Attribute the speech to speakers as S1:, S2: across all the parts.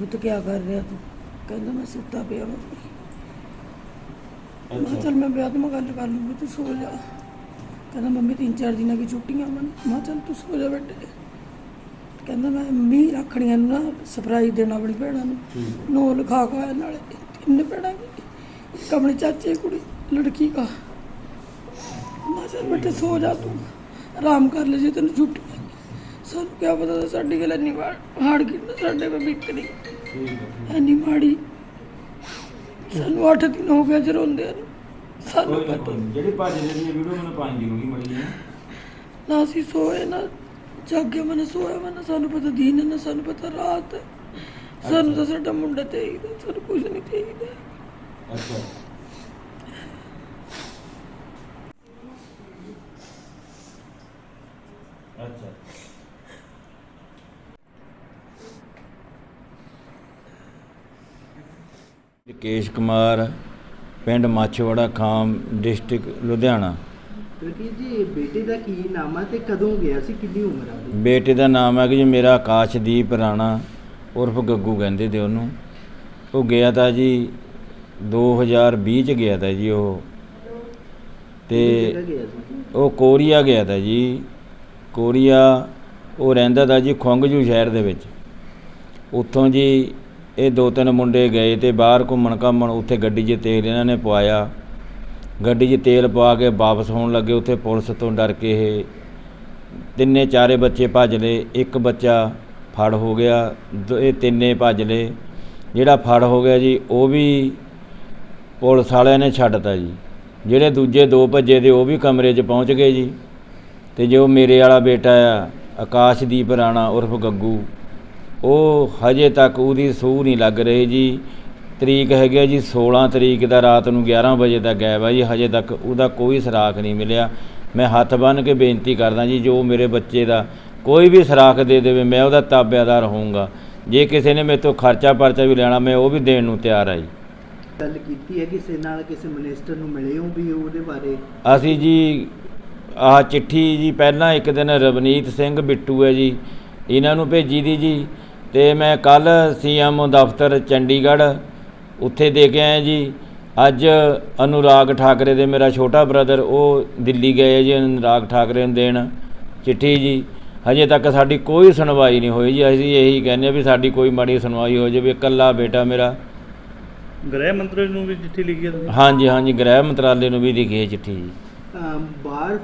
S1: ਪੁੱਤ ਕੀ ਕਰ ਰਿਹਾ ਤੂੰ? ਕਹਿੰਦਾ ਮੈਂ ਸੁੱਤਾ ਪਿਆ ਮੰਮੀ ਮੈਂ ਚੱਲ ਮੈਂ ਵਿਆਹ ਤੋਂ ਮੈਂ ਗੱਲ ਕਰ ਲੂੰਗੀ ਤੂੰ ਸੋ ਜਾ। ਕਹਿੰਦਾ ਮੰਮੀ ਤਿੰਨ ਚਾਰ ਦਿਨਾਂ ਦੀ ਛੁੱਟੀਆਂ ਮਨ ਮੈਂ ਚੱਲ ਤੂੰ ਸੋ ਜਾ ਬੇਟੇ। ਕਹਿੰਦਾ ਮੈਂ ਮੰਮੀ ਰੱਖੜੀਆਂ ਨੂੰ ਨਾ ਸਰਪ੍ਰਾਈਜ਼ ਦੇਣਾ ਆਪਣੀ ਭੈਣਾਂ ਨੂੰ। ਨੋ ਲਿਖਾ ਕੇ ਆਇਆ ਨਾਲੇ ਤਿੰਨ ਭੈਣਾਂ ਦੀ ਇੱਕ ਆਪਣੇ ਚਾਚੇ ਦੀ ਕੁੜੀ ਲੜਕੀ ਕਾ ਮੈਂ ਚੱਲ ਬੇਟੇ ਸੋ ਜਾ ਤੂੰ। ਆਰਾਮ ਕਰ ਲੈ ਜੇ ਤੈਨੂੰ ਛੁੱਟੀ ਹੈ। ਸਾਨੂੰ ਕੀ ਪਤਾ ਸੀ ਸਾਡੀ ਗੱਲ ਇੰਨੀ ਵਾਰ ਹਾੜ ਗਈ ਨਾ ਸਾਡੇ ਪੇ ਬੀਤਣੀ ਇੰਨੀ ਮਾੜੀ। ਸਾਨੂੰ 8 ਦਿਨ ਹੋ ਗਏ ਜਰੋਂਦੇ ਨੂੰ। ਸਾਨੂੰ ਪਤਾ।
S2: ਜਿਹੜੀ ਭੱਜ ਦੀ ਵੀਡੀਓ ਮੈਨੂੰ ਪਾਣੀ ਜ਼ਰੂਰੀ ਮੜੀ ਜੀ
S1: ਨਾ ਅਸੀਂ ਸੋਏ ਨਾ ਜਾਗੇ ਮਨ ਸੋਇਆ ਮਨ ਸਾਨੂੰ ਪਤਾ ਦੀਨ ਹੈ, ਨਾ ਸਾਨੂੰ ਪਤਾ ਰਾਤ ਹੈ। ਸਾਨੂੰ ਤਾਂ ਸਾਡਾ ਮੁੰਡਾ ਚਾਹੀਦਾ ਸਾਨੂੰ ਕੁਝ ਨਹੀਂ ਚਾਹੀਦਾ।
S2: ਅੱਛਾ। ਕੇਸ਼ ਕੁਮਾਰ ਪਿੰਡ ਮਾਛੀਵਾੜਾ ਖਾਮ ਡਿਸਟ੍ਰਿਕਟ ਲੁਧਿਆਣਾ।
S3: ਰਣਜੀਤ ਜੀ ਬੇਟੇ ਦਾ ਕੀ ਨਾਮ ਆ ਤੇ ਕਦੋਂ ਗਿਆ ਸੀ? ਕਿੰਨੀ ਉਮਰ ਆ ਉਹਦੀ?
S2: ਬੇਟੇ ਦਾ ਨਾਮ ਹੈ ਕਿ ਜੀ ਮੇਰਾ ਆਕਾਸ਼ਦੀਪ ਰਾਣਾ ਉਰਫ ਗੱਗੂ ਕਹਿੰਦੇ ਤੇ ਉਹਨੂੰ। ਉਹ ਗਿਆ ਤਾਂ ਜੀ 2020 ਚ ਗਿਆ ਤਾਂ ਜੀ ਉਹ। ਤੇ
S3: ਗਿਆ ਸੀ?
S2: ਉਹ ਕੋਰੀਆ ਗਿਆ ਤਾਂ ਜੀ। ਕੋਰੀਆ ਉਹ ਰਹਿੰਦਾ ਤਾਂ ਜੀ ਖੁੰਗਜੂ ਸ਼ਹਿਰ ਦੇ ਵਿੱਚ। ਉੱਥੋਂ ਜੀ ਇਹ ਦੋ ਤਿੰਨ ਮੁੰਡੇ ਗਏ ਤੇ ਬਾਹਰ ਘੁੰਮਣ ਘਾਮਣ ਉੱਥੇ ਗੱਡੀ 'ਚ ਤੇਲ ਇਹਨਾਂ ਨੇ ਪਵਾਇਆ। ਗੱਡੀ 'ਚ ਤੇਲ ਪਵਾ ਕੇ ਵਾਪਸ ਹੋਣ ਲੱਗੇ, ਉੱਥੇ ਪੁਲਿਸ ਤੋਂ ਡਰ ਕੇ ਇਹ ਤਿੰਨੇ ਚਾਰੇ ਬੱਚੇ ਭੱਜ ਲਏ। ਇੱਕ ਬੱਚਾ ਫੜ ਹੋ ਗਿਆ, ਦ- ਇਹ ਤਿੰਨੇ ਭੱਜ ਲਏ। ਜਿਹੜਾ ਫੜ ਹੋ ਗਿਆ ਜੀ, ਉਹ ਵੀ ਪੁਲਿਸ ਵਾਲਿਆਂ ਨੇ ਛੱਡਤਾ ਜੀ। ਜਿਹੜੇ ਦੂਜੇ ਦੋ ਭੱਜੇ ਦੇ ਉਹ ਵੀ ਕਮਰੇ 'ਚ ਪਹੁੰਚ ਗਏ ਜੀ। ਤੇ ਜੋ ਮੇਰੇ ਵਾਲਾ ਬੇਟਾ ਆ, ਆਕਾਸ਼ਦੀਪ ਰਾਣਾ ਉਰਫ ਗੱਗੂ ਉਹ ਹਜੇ ਤੱਕ ਉਹਦੀ ਸੂਹ ਨਹੀਂ ਲੱਗ ਰਹੀ ਜੀ। ਤਰੀਕ ਹੈਗੀ ਜੀ 16 ਤਰੀਕ ਦਾ ਰਾਤ ਨੂੰ 11 ਵਜੇ ਤੱਕ ਗਾਇਬ ਆ ਜੀ। ਹਜੇ ਤੱਕ ਉਹਦਾ ਕੋਈ ਸਰਾਖ ਨਹੀਂ ਮਿਲਿਆ। ਮੈਂ ਹੱਥ ਬੰਨ੍ਹ ਕੇ ਬੇਨਤੀ ਕਰਦਾ ਜੀ ਜੋ ਮੇਰੇ ਬੱਚੇ ਦਾ ਕੋਈ ਵੀ ਸਰਾਖ ਦੇ ਦੇਵੇ ਮੈਂ ਉਹਦਾ ਤਾਬਿਆਦਾਰ ਹੋਊਂਗਾ। ਜੇ ਕਿਸੇ ਨੇ ਮੇਰੇ ਤੋਂ ਖਰਚਾ ਪਰਚਾ ਵੀ ਲੈਣਾ ਮੈਂ ਉਹ ਵੀ ਦੇਣ ਨੂੰ ਤਿਆਰ ਆ ਜੀ।
S3: ਗੱਲ ਕੀਤੀ ਹੈ ਕਿਸੇ ਨਾਲ ਕਿਸੇ ਮਿਨਿਸਟਰ ਨੂੰ ਮਿਲੇ ਹੋ ਵੀ ਉਹਦੇ ਬਾਰੇ?
S2: ਅਸੀਂ ਜੀ ਆਹ ਚਿੱਠੀ ਜੀ ਪਹਿਲਾਂ ਇੱਕ ਦਿਨ ਰਵਨੀਤ ਸਿੰਘ ਬਿੱਟੂ ਹੈ ਜੀ। ਇਹਨਾਂ ਨੂੰ ਭੇਜੀ ਦੀ ਜੀ। ਤੇ ਮੈਂ ਕੱਲ ਸੀਐਮ ਦਫ਼ਤਰ ਚੰਡੀਗੜ੍ਹ ਉੱਥੇ ਦੇ ਕੇ ਆਇਆ ਜੀ। ਅੱਜ ਅਨੁਰਾਗ ਠਾਕਰੇ ਦੇ ਮੇਰਾ ਛੋਟਾ ਬ੍ਰਦਰ ਉਹ ਦਿੱਲੀ ਗਏ ਜੀ ਅਨੁਰਾਗ ਠਾਕਰੇ ਨੂੰ ਦੇਣ ਚਿੱਠੀ ਜੀ। ਹਜੇ ਤੱਕ ਸਾਡੀ ਕੋਈ ਸੁਣਵਾਈ ਨਹੀਂ ਹੋਈ ਜੀ। ਅਸੀਂ ਇਹੀ ਕਹਿੰਦੇ ਹਾਂ ਵੀ ਸਾਡੀ ਕੋਈ ਮਾੜੀ ਸੁਣਵਾਈ ਹੋ ਜਾਵੇ। ਇਕੱਲਾ ਬੇਟਾ ਮੇਰਾ।
S4: ਗ੍ਰਹਿ ਮੰਤਰੀ ਨੂੰ ਵੀ ਚਿੱਠੀ ਲਿਖੀ ਹੈ ਤੁਸੀਂ?
S2: ਹਾਂਜੀ ਹਾਂਜੀ ਗ੍ਰਹਿ ਮੰਤਰਾਲੇ ਨੂੰ ਵੀ ਲਿਖੀ ਹੈ ਚਿੱਠੀ ਜੀ।
S3: ਬਾਹਰ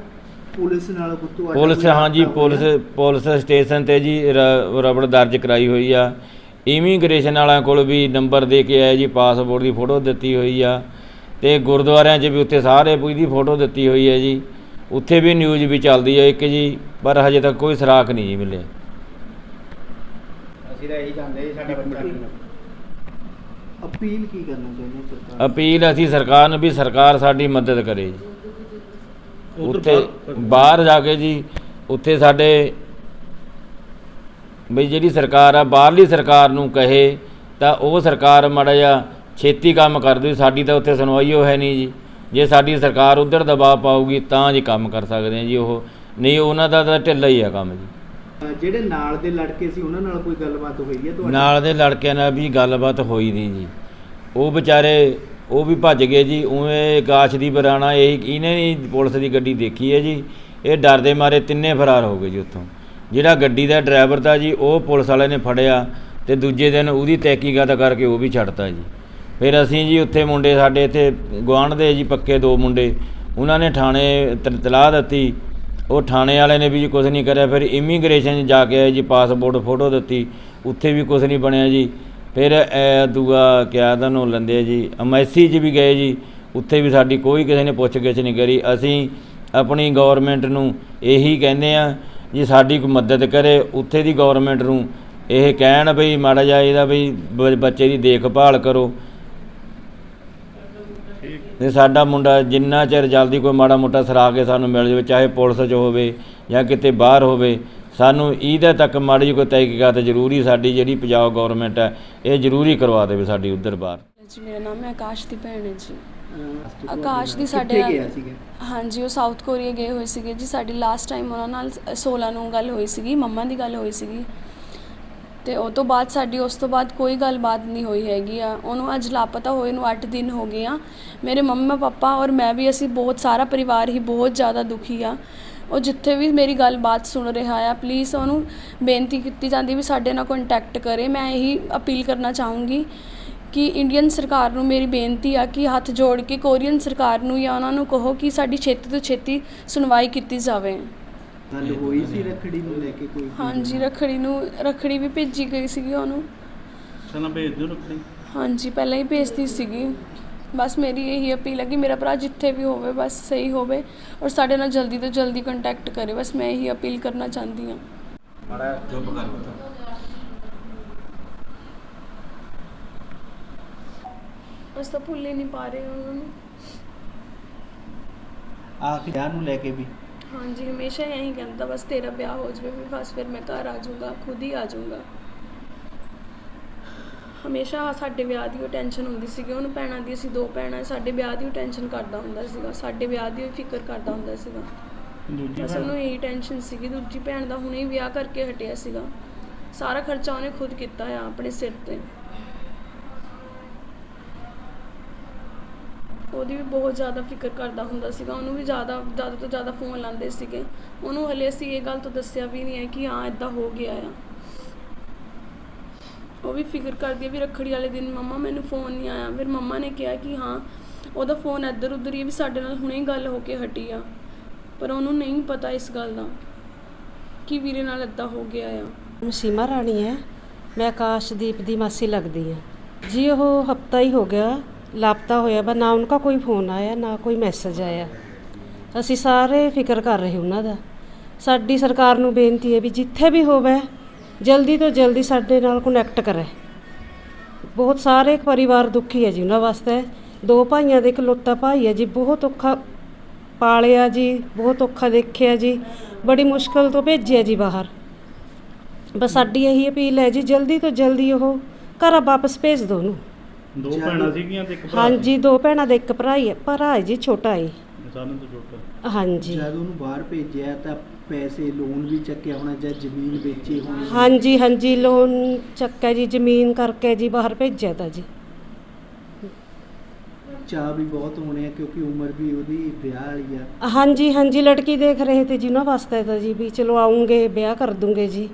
S3: ਪੁਲਿਸ ਨਾਲ ਕੋਈ ਤੁਹਾਡਾ
S2: ਪੁਲਿਸ
S3: ਕੋਈ
S2: ਹਾਂਜੀ ਪੁਲਿਸ
S3: ਹੋਇਆ?
S2: ਪੁਲਿਸ ਸਟੇਸ਼ਨ ਤੇ ਜੀ ਰ- ਰਬੜ ਦਰਜ ਕਰਾਈ ਹੋਈ ਆ। ਇਮੀਗ੍ਰੇਸ਼ਨ ਵਾਲਿਆਂ ਕੋਲ ਵੀ ਨੰਬਰ ਦੇ ਕੇ ਆਏ ਜੀ ਪਾਸਪੋਰਟ ਦੀ ਫੋਟੋ ਦਿੱਤੀ ਹੋਈ ਆ। ਤੇ ਗੁਰਦੁਆਰਿਆਂ 'ਚ ਵੀ ਉੱਥੇ ਸਾਰੇ ਦੀ ਫੋਟੋ ਦਿੱਤੀ ਹੋਈ ਹੈ ਜੀ। ਉੱਥੇ ਵੀ ਨਿਊਜ਼ ਵੀ ਚੱਲਦੀ ਹੈ ਇੱਕ ਜੀ ਪਰ ਹਜੇ ਤੱਕ ਕੋਈ ਸਰਾਖ ਨਹੀਂ ਜੀ ਮਿਲਿਆ।
S5: ਅਸੀਂ ਤਾਂ ਇਹੀ ਚਾਹੁੰਦੇ ਜੀ ਸਾਡਾ ਬੱਚਾ
S3: ਅਪੀਲ ਕੀ ਕਰਨਾ ਚਾਹੁੰਦੇ ਹੋ ਸਰਕਾਰ?
S2: ਅਪੀਲ ਅਸੀਂ ਸਰਕਾਰ ਨੂੰ ਵੀ ਸਰਕਾਰ ਸਾਡੀ ਮਦਦ ਕਰੇ ਜੀ। ਉੱਥੇ
S4: ਬਾਹਰ-
S2: ਜਾ ਕੇ ਜੀ ਉੱਥੇ ਸਾਡੇ ਬਈ ਜਿਹੜੀ ਸਰਕਾਰ ਆ ਬਾਹਰਲੀ ਸਰਕਾਰ ਨੂੰ ਕਹੇ ਤਾਂ ਉਹ ਸਰਕਾਰ ਮਾੜਾ ਜਿਹਾ ਛੇਤੀ ਕੰਮ ਕਰ ਦੇ ਸਾਡੀ ਤਾਂ ਉੱਥੇ ਸੁਣਵਾਈ ਉਹ ਹੈ ਨਹੀਂ ਜੀ। ਜੇ ਸਾਡੀ ਸਰਕਾਰ ਉਧਰ ਦਬਾਅ ਪਾਊਗੀ ਤਾਂ ਜੀ ਕੰਮ ਕਰ ਸਕਦੇ ਆ ਜੀ ਉਹ। ਨਹੀਂ ਉਹਨਾਂ ਦਾ ਤਾਂ ਢਿੱਲਾ ਹੀ ਆ ਕੰਮ ਜੀ।
S3: ਜਿਹੜੇ ਨਾਲ ਦੇ ਲੜਕੇ ਸੀ ਉਹਨਾਂ ਨਾਲ ਕੋਈ ਗੱਲਬਾਤ ਹੋਈ ਹੈ ਤੁਹਾਡੀ
S2: ਨਾਲ ਦੇ ਲੜਕਿਆਂ ਨਾਲ ਵੀ ਗੱਲਬਾਤ ਹੋਈ ਨਹੀਂ ਜੀ। ਉਹ ਵਿਚਾਰੇ ਉਹ ਵੀ ਭੱਜ ਗਏ ਜੀ, ਉਵੇਂ ਆਕਾਸ਼ ਦੀ ਬਰਾਣਾ ਇਹ ਇਹਨੇ ਨਹੀਂ ਪੁਲਿਸ ਦੀ ਗੱਡੀ ਦੇਖੀ ਹੈ ਜੀ। ਇਹ ਡਰਦੇ ਮਾਰੇ ਤਿੰਨੇ ਫਰਾਰ ਹੋ ਗਏ ਜੀ ਉੱਥੋਂ। ਜਿਹੜਾ ਗੱਡੀ ਦਾ ਡਰਾਈਵਰ ਦਾ ਜੀ, ਉਹ ਪੁਲਿਸ ਵਾਲੇ ਨੇ ਫੜਿਆ ਤੇ ਦੂਜੇ ਦਿਨ ਉਹਦੀ ਤਹਿਕੀਕਾਤ ਕਰਕੇ ਉਹ ਵੀ ਛੱਡਤਾ ਜੀ। ਫਿਰ ਅਸੀਂ ਜੀ ਉੱਥੇ ਮੁੰਡੇ, ਸਾਡੇ ਇੱਥੇ ਗੁਆਂਢ ਦੇ ਜੀ ਪੱਕੇ ਦੋ ਮੁੰਡੇ, ਉਹਨਾਂ ਨੇ ਥਾਣੇ ਤਲਾਹ ਦਿੱਤੀ। ਉਹ ਥਾਣੇ ਵਾਲੇ ਨੇ ਵੀ ਜੀ ਕੁਝ ਨਹੀਂ ਕਰਿਆ, ਫਿਰ ਇਮੀਗ੍ਰੇਸ਼ਨ 'ਚ ਜਾ ਕੇ ਆਏ ਜੀ, ਪਾਸਪੋਰਟ ਫੋਟੋ ਦਿੱਤੀ। ਉੱਥੇ ਵੀ ਕੁਝ ਨਹੀਂ ਬਣਿਆ ਜੀ। ਫਿਰ ਇਹ ਦੂਆ ਕਿਆ ਤੁਹਾਨੂੰ ਨੂੰ ਲੈਂਦੇ ਆ ਜੀ ਅਮੈਸੀ 'ਚ ਵੀ ਗਏ ਜੀ, ਉੱਥੇ ਵੀ ਸਾਡੀ ਕੋਈ ਕਿਸੇ ਨੇ ਪੁੱਛਗਿੱਛ ਨਹੀਂ ਕਰੀ, ਅਸੀਂ ਆਪਣੀ ਗਵਰਨਮੈਂਟ ਨੂੰ ਇਹੀ ਕਹਿੰਦੇ ਆ ਜੀ ਸਾਡੀ ਕੋਈ ਮਦਦ ਕਰੇ, ਉੱਥੇ ਦੀ ਗਵਰਨਮੈਂਟ ਨੂੰ ਇਹ ਕਹਿਣ ਬਈ ਮਾੜਾ ਜਿਹਾ ਇਹਦਾ ਬਈ ਬੱਚੇ ਦੀ ਦੇਖਭਾਲ ਕਰੋ। ਤੇ ਸਾਡਾ ਮੁੰਡਾ ਜਿੰਨਾ ਚਿਰ ਜਲਦੀ ਕੋਈ ਮਾੜਾ ਮੋਟਾ ਸਰਾ ਕੇ ਸਾਨੂੰ ਮਿਲ ਜਾਵੇ, ਚਾਹੇ ਪੁਲਿਸ 'ਚ ਹੋਵੇ ਜਾਂ ਕਿਤੇ ਬਾਹਰ ਹੋਵੇ ਸਾਨੂੰ ਇਹਦੇ ਤੱਕ ਮਾੜੀ ਕੋਈ ਤਹਿਕੀਕਾਤ ਜ਼ਰੂਰੀ ਸਾਡੀ ਜਿਹੜੀ ਪੰਜਾਬ ਗਵਰਨਮੈਂਟ ਹੈ ਇਹ ਜ਼ਰੂਰੀ ਕਰਵਾ ਦੇਵੇ ਸਾਡੀ ਉੱਧਰ ਬਾਹਰ।
S6: ਜੀ ਮੇਰਾ ਨਾਮ ਹੈ ਆਕਾਸ਼ ਦੀ ਭੈਣ ਹੈ ਜੀ। ਆਕਾਸ਼ ਦੀ ਸਾਡੇ ਨਾਲ-
S3: ਗਿਆ ਸੀਗਾ?
S6: ਹਾਂਜੀ ਉਹ ਸਾਊਥ ਕੋਰੀਆ ਗਏ ਹੋਏ ਸੀਗੇ ਜੀ। ਸਾਡੀ ਲਾਸਟ ਟਾਈਮ ਉਹਨਾਂ ਨਾਲ 16 ਨੂੰ ਗੱਲ ਹੋਈ ਸੀਗੀ ਮੰਮਾ ਦੀ ਗੱਲ ਹੋਈ ਸੀਗੀ। ਤੇ ਉਹ ਤੋਂ ਬਾਅਦ ਸਾਡੀ ਉਸ ਤੋਂ ਬਾਅਦ ਕੋਈ ਗੱਲਬਾਤ ਨਹੀਂ ਹੋਈ ਹੈਗੀ ਆ। ਉਹਨੂੰ ਅੱਜ ਲਾਪਤਾ ਹੋਏ ਨੂੰ 8 ਦਿਨ ਹੋ ਗਏ ਆ। ਮੇਰੇ ਮੰਮਾ ਪਾਪਾ ਔਰ ਮੈਂ ਵੀ ਅਸੀਂ ਬਹੁਤ ਸਾਰਾ ਪਰਿਵਾਰ ਹੀ ਬਹੁਤ ਜ਼ਿਆਦਾ ਦੁਖੀ ਆ। ਉਹ ਜਿੱਥੇ ਵੀ ਮੇਰੀ ਗੱਲਬਾਤ ਸੁਣ ਰਿਹਾ ਆ ਪਲੀਜ਼ ਉਹਨੂੰ ਬੇਨਤੀ ਕੀਤੀ ਜਾਂਦੀ ਵੀ ਸਾਡੇ ਨਾਲ ਕੰਟੈਕਟ ਕਰੇ। ਮੈਂ ਇਹੀ ਅਪੀਲ ਕਰਨਾ ਚਾਹੂੰਗੀ ਕਿ ਇੰਡੀਅਨ ਸਰਕਾਰ ਨੂੰ ਮੇਰੀ ਬੇਨਤੀ ਆ ਕਿ ਹੱਥ ਜੋੜ ਕੇ ਕੋਰੀਅਨ ਸਰਕਾਰ ਨੂੰ ਜਾਂ ਉਹਨਾਂ ਨੂੰ ਕਹੋ ਕਿ ਸਾਡੀ ਛੇਤੀ ਤੋਂ ਛੇਤੀ ਸੁਣਵਾਈ ਕੀਤੀ ਜਾਵੇ।
S3: ਗੱਲ ਹੋਈ ਸੀ ਰੱਖੜੀ ਨੂੰ ਲੈ ਕੇ ਕੋਈ?
S6: ਹਾਂਜੀ ਰਖੜੀ ਨੂੰ ਰਖੜੀ ਵੀ ਭੇਜੀ ਗਈ ਸੀਗੀ ਉਹਨੂੰ।
S4: ਸਾਨੂੰ ਭੇਜ ਦਿਓ ਰੱਖੜੀ।
S6: ਹਾਂਜੀ ਪਹਿਲਾਂ ਹੀ ਭੇਜਦੀ ਸੀਗੀ। ਬਸ ਮੇਰੀ ਇਹੀ ਅਪੀਲ ਹੈ ਕਿ ਮੇਰਾ ਭਰਾ ਜਿੱਥੇ ਵੀ ਹੋਵੇ ਬਸ ਸਹੀ ਹੋਵੇ ਔਰ ਸਾਡੇ ਨਾਲ ਜਲਦੀ ਤੋਂ ਜਲਦੀ ਕੰਟੈਕਟ ਕਰੇ। ਬਸ ਮੈਂ ਇਹੀ ਅਪੀਲ ਕਰਨਾ ਚਾਹੁੰਦੀ ਹਾਂ।
S2: ਮਾੜਾ ਚੁੱਪ ਕਰ
S6: ਬਸ ਤਾਂ ਭੁੱਲ ਨਹੀਂ ਪਾ ਰਹੇ ਉਹਨਾਂ ਨੂੰ।
S3: ਆਖਿਰ ਵਿਆਹ ਨੂੰ ਲੈ ਕੇ ਵੀ।
S6: ਹਾਂਜੀ ਹਮੇਸ਼ਾ ਇਹੀ ਕਹਿੰਦਾ ਬਸ ਤੇਰਾ ਵਿਆਹ ਹੋ ਜਾਵੇ ਵੀ ਬਸ ਫਿਰ ਮੈਂ ਘਰ ਆ ਜਾਊਂਗਾ ਖੁਦ ਹੀ ਆ ਜਾਊਂਗਾ। ਹਮੇਸ਼ਾ ਸਾਡੇ ਵਿਆਹ ਦੀ ਉਹ ਟੈਨਸ਼ਨ ਹੁੰਦੀ ਸੀਗੀ ਉਹਨੂੰ ਭੈਣਾਂ ਦੀ ਅਸੀਂ ਦੋ ਭੈਣਾਂ ਸਾਡੇ ਵਿਆਹ ਦੀ ਉਹ ਟੈਨਸ਼ਨ ਕਰਦਾ ਹੁੰਦਾ ਸੀਗਾ ਸਾਡੇ ਵਿਆਹ ਦੀ ਉਹ ਫਿਕਰ ਕਰਦਾ ਹੁੰਦਾ ਸੀਗਾ।
S4: ਦੂਜੀ
S6: ਬਸ
S4: ਭੈਣ?
S6: ਉਹਨੂੰ ਇਹੀ ਟੈਨਸ਼ਨ ਸੀਗੀ ਦੂਜੀ ਭੈਣ ਦਾ ਹੁਣੇ ਹੀ ਵਿਆਹ ਕਰਕੇ ਹਟਿਆ ਸੀਗਾ। ਸਾਰਾ ਖਰਚਾ ਉਹਨੇ ਖੁਦ ਕੀਤਾ ਆ ਆਪਣੇ ਸਿਰ ਤੇ। ਉਹਦੀ ਵੀ ਬਹੁਤ ਜ਼ਿਆਦਾ ਫਿਕਰ ਕਰਦਾ ਹੁੰਦਾ ਸੀਗਾ ਉਹਨੂੰ ਵੀ ਜ਼ਿਆਦਾ ਜ਼ਿਆਦਾ ਤੋਂ ਜ਼ਿਆਦਾ ਫੋਨ ਲਾਉਂਦੇ ਸੀਗੇ। ਉਹਨੂੰ ਹਲੇ ਅਸੀਂ ਇਹ ਗੱਲ ਤੋਂ ਦੱਸਿਆ ਵੀ ਨਹੀਂ ਹੈ ਕਿ ਹਾਂ ਇਦਾਂ ਹੋ ਗਿਆ ਆ। ਉਹ ਵੀ ਫਿਕਰ ਕਰਦੀ ਹੈ ਵੀ ਰੱਖੜੀ ਵਾਲੇ ਦਿਨ ਮੰਮਾ ਮੈਨੂੰ ਫੋਨ ਨਹੀਂ ਆਇਆ। ਫਿਰ ਮੰਮਾ ਨੇ ਕਿਹਾ ਕਿ ਹਾਂ, ਉਹਦਾ ਫੋਨ ਇੱਧਰ ਉੱਧਰ ਹੀ ਹੈ ਵੀ ਸਾਡੇ ਨਾਲ ਹੁਣੇ ਹੀ ਗੱਲ ਹੋ ਕੇ ਹਟੀ ਆ। ਪਰ ਉਹਨੂੰ ਨਹੀਂ ਪਤਾ ਇਸ ਗੱਲ ਦਾ ਕਿ ਵੀਰੇ ਨਾਲ ਇਦਾਂ ਹੋ ਗਿਆ ਆ।
S5: ਮੈਂ ਸੀਮਾ ਰਾਣੀ ਹੈ, ਮੈਂ ਆਕਾਸ਼ਦੀਪ ਦੀ ਮਾਸੀ ਲੱਗਦੀ ਹਾਂ ਜੀ ਉਹ ਹਫਤਾ ਹੀ ਹੋ ਗਿਆ, ਲਾਪਤਾ ਹੋਇਆ ਬਾ ਨਾ ਉਨ੍ਹਾਂ ਕੋਈ ਫੋਨ ਆਇਆ, ਨਾ ਕੋਈ ਮੈਸੇਜ ਆਇਆ। ਅਸੀਂ ਸਾਰੇ ਫਿਕਰ ਕਰ ਰਹੇ ਉਹਨਾਂ ਦਾ। ਸਾਡੀ ਸਰਕਾਰ ਨੂੰ ਬੇਨਤੀ ਹੈ ਵੀ ਜਿੱਥੇ ਵੀ ਹੋਵੇ ਜਲਦੀ ਤੋਂ ਜਲਦੀ ਸਾਡੇ ਨਾਲ ਕਨੈਕਟ ਕਰੇ। ਬਹੁਤ ਸਾਰੇ ਪਰਿਵਾਰ ਦੁਖੀ ਹੈ ਜੀ ਉਹਨਾਂ ਵਾਸਤੇ। ਦੋ ਭਾਈਆਂ ਦੇ ਇਕਲੌਤਾ ਭਾਈ ਹੈ ਜੀ ਬਹੁਤ ਔਖਾ ਪਾਲਿਆ ਜੀ ਬਹੁਤ ਔਖਾ ਦੇਖਿਆ ਜੀ ਬੜੀ ਮੁਸ਼ਕਲ ਤੋਂ ਭੇਜਿਆ ਜੀ ਬਾਹਰ। ਬਸ ਸਾਡੀ ਇਹੀ ਅਪੀਲ ਹੈ ਜੀ ਜਲਦੀ ਤੋਂ ਜਲਦੀ ਉਹ ਘਰ ਵਾਪਸ ਭੇਜ ਦਿਓ ਉਹਨੂੰ।
S4: ਦੋ ਭੈਣਾਂ ਸੀਗੀਆਂ ਤੇ ਇੱਕ ਭਰਾ
S5: ਹਾਂਜੀ ਦੋ ਭੈਣਾਂ ਦਾ ਇੱਕ ਭਰਾ ਹੀ ਹੈ ਭਰਾ ਹੈ ਜੀ ਛੋਟਾ ਹੈ।
S4: ਸਾਰਿਆਂ ਤੋਂ ਛੋਟਾ।
S5: ਹਾਂਜੀ।
S3: ਜਦ ਉਹਨੂੰ ਬਾਹਰ ਭੇਜਿਆ ਤਾਂ ਪੈਸੇ ਲੋਨ ਵੀ ਚੱਕਿਆ ਹੋਣਾ ਜਾਂ ਜ਼ਮੀਨ ਵੇਚੀ ਹੋਣੀ?
S5: ਹਾਂਜੀ ਹਾਂਜੀ ਲੋਨ ਚੱਕਾ ਜੀ ਜ਼ਮੀਨ ਕਰਕੇ ਜੀ ਬਾਹਰ ਭੇਜਿਆ ਤਾਂ ਜੀ।
S3: ਚਾਹ ਵੀ ਬਹੁਤ ਹੋਣੇ ਆ ਕਿਉਂਕਿ ਉਮਰ ਵੀ ਉਹਦੀ ਵਿਆਹ ਵਾਲੀ ਆ।
S5: ਹਾਂਜੀ ਹਾਂਜੀ ਲੜਕੀ ਦੇਖ ਰਹੇ ਤੇ ਜੀ ਉਹਨਾਂ ਵਾਸਤੇ ਤਾਂ ਜੀ ਵੀ ਚਲੋ ਆਉਂਗੇ ਵਿਆਹ ਕਰ ਦੂੰਗੇ ਜੀ।